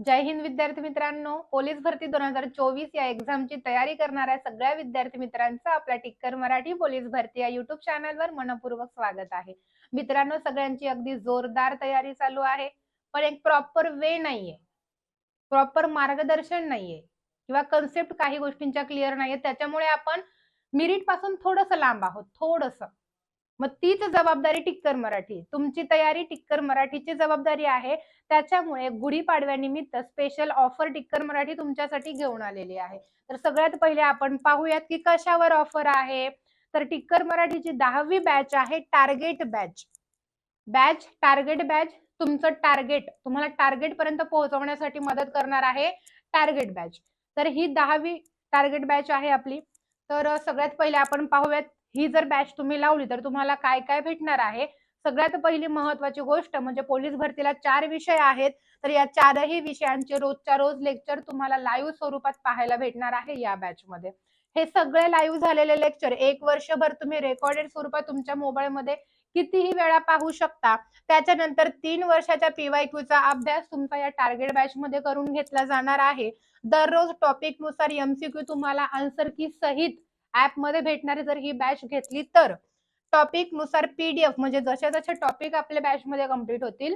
जय हिंद विद्यार्थी मित्रांनो. पोलीस भरती दोन हजार चोवीस या एक्झामची तयारी करणाऱ्या सगळ्या विद्यार्थी मित्रांचं आपल्या टिक्कर मराठी पोलीस भरती या युट्यूब चॅनलवर मनपूर्वक स्वागत आहे. मित्रांनो सगळ्यांची अगदी जोरदार तयारी चालू आहे. पण एक प्रॉपर वे नाहीये. प्रॉपर मार्गदर्शन नाहीये. किंवा कन्सेप्ट काही गोष्टींच्या क्लिअर नाहीये. त्याच्यामुळे आपण मिरिटपासून थोडस लांब आहोत. थोडस. मग तीच जबाबदारी टिक्कर मराठी. तुमची तयारी टिक्कर मराठीची जबाबदारी आहे. त्याच्यामुळे गुढीपाडव्यानिमित्त स्पेशल ऑफर टिक्कर मराठी तुमच्यासाठी घेऊन आलेली आहे. तर सगळ्यात पहिले आपण पाहूयात की कशावर ऑफर आहे? तर टिक्कर मराठीची दहावी बॅच आहे target batch batch target batch तुमचं टार्गेट तुम्हाला टार्गेट पर्यंत पोहोचवण्यासाठी मदत करणार आहे टार्गेट बॅच तर ही दहावी टार्गेट बॅच आहे आपली. तर सगळ्यात पहिले आपण पाहूयात ही जर बॅच तुम्ही लावली तर तुम्हाला काय काय भेटणार आहे? सगळ्यात पहिली महत्वाची गोष्ट म्हणजे पोलीस भरतीला चार विषय आहेत. तर या चारही विषयांचे रोजच्या रोज लेक्चर तुम्हाला लाईव्ह स्वरूपात पाहायला भेटणार आहे या बॅच मध्ये. हे सगळे लाईव्ह झालेले लेक्चर एक वर्षभर तुम्ही रेकॉर्डेड स्वरूपात तुमच्या मोबाईलमध्ये कितीही वेळा पाहू शकता. त्याच्यानंतर तीन वर्षाच्या पीवायक्यूचा अभ्यास तुमचा या टार्गेट बॅच मध्ये करून घेतला जाणार आहे. दररोज टॉपिकनुसार एमसीक्यू तुम्हाला आन्सर की सहित ऍपमध्ये भेटणारी जर ही बॅच घेतली तर टॉपिकनुसार पीडीएफ म्हणजे जसे जसे टॉपिक आपल्या बॅच मध्ये कंप्लीट होतील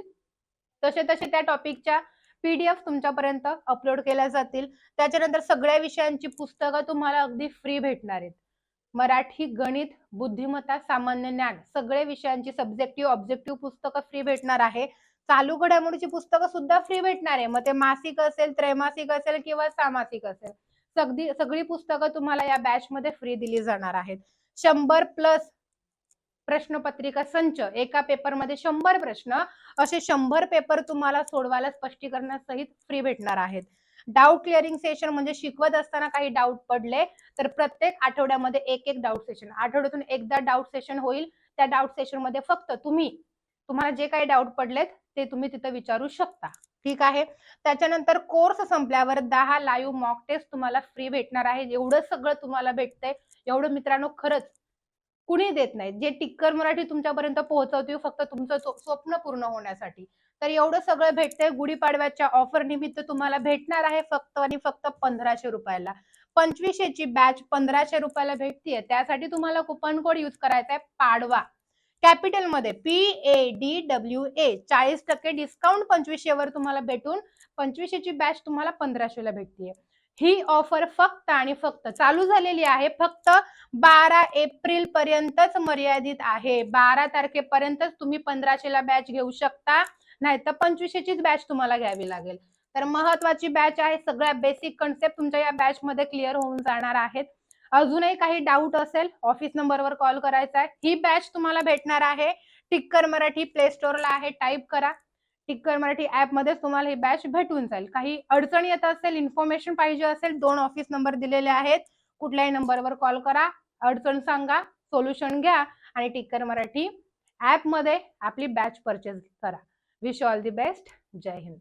तसे तसे त्या टॉपिकच्या पीडीएफ तुमच्यापर्यंत अपलोड केल्या जातील. त्याच्यानंतर सगळ्या विषयांची पुस्तकं तुम्हाला अगदी फ्री भेटणार आहेत. मराठी गणित बुद्धिमत्ता सामान्य ज्ञान सगळे विषयांची सब्जेक्टिव्ह ऑब्जेक्टिव्ह पुस्तकं फ्री भेटणार आहे. चालू घडामोडीची पुस्तकं सुद्धा फ्री भेटणार आहे. मग ते मासिक असेल त्रैमासिक असेल किंवा सामासिक असेल. सगळी सगळी पुस्तकं तुम्हाला या बॅच मध्ये फ्री दिली जाणार आहेत. शंभर प्लस प्रश्नपत्रिका संच एका पेपरमध्ये शंभर प्रश्न असे शंभर पेपर तुम्हाला सोडवायला स्पष्टीकरणासहित फ्री भेटणार आहेत. डाऊट क्लिअरिंग सेशन म्हणजे शिकवत असताना काही डाऊट पडले तर प्रत्येक आठवड्यामध्ये एक एक डाऊट सेशन आठवड्यातून एकदा डाऊट सेशन होईल त्या डाऊट सेशनमध्ये फक्त तुम्ही तुम्हाला जे काही डाऊट पडलेत ते तुम्ही तिथं विचारू शकता. ठीक आहे. त्याच्यानंतर कोर्स संपल्यावर दहा लाईव्ह मॉक टेस्ट तुम्हाला फ्री भेटणार आहे. एवढं सगळं तुम्हाला भेटतंय. एवढं मित्रांनो खरंच कुणी देत नाही. जे टिक्कर मराठी तुमच्यापर्यंत पोहोचवते फक्त तुमचं स्वप्न पूर्ण होण्यासाठी. तर एवढं सगळं भेटतंय. गुढीपाडव्याच्या ऑफर निमित्त तुम्हाला भेटणार आहे फक्त आणि फक्त पंधराशे रुपयाला. पंचवीसशेची बॅच पंधराशे रुपयाला भेटतीये. त्यासाठी तुम्हाला कुपन कोड युज करायचा आहे पाडवा. कॅपिटलमध्ये P A D W A चाळीस टक्के डिस्काउंट पंचवीसशेवर तुम्हाला भेटून पंचवीसशेची बॅच तुम्हाला पंधराशेला भेटते ही ऑफर फक्त आणि फक्त चालू झालेली आहे. फक्त बारा एप्रिल पर्यंतच मर्यादित आहे. बारा तारखेपर्यंतच तुम्ही पंधराशेला बॅच घेऊ शकता. नाही तर पंचवीसशेचीच बॅच तुम्हाला घ्यावी लागेल. तर महत्वाची बॅच आहे. सगळ्या बेसिक कन्सेप्ट तुमच्या या बॅच मध्ये क्लिअर होऊन जाणार आहेत. अजूनही काही डाऊट असेल ऑफिस नंबरवर कॉल करायचा आहे. ही बॅच तुम्हाला भेटणार आहे. टिक्कर मराठी प्ले स्टोअरला आहे टाईप करा. टिक्कर मराठी ऍपमध्ये तुम्हाला ही बॅच भेटून जाईल. काही अडचण येत असेल इन्फॉर्मेशन पाहिजे असेल दोन ऑफिस नंबर दिलेले आहेत. कुठल्याही नंबरवर कॉल करा. अडचण सांगा सोल्युशन घ्या आणि टिक्कर मराठी ऍपमध्ये आपली बॅच परचेस करा. Wish all the best Jai Hind.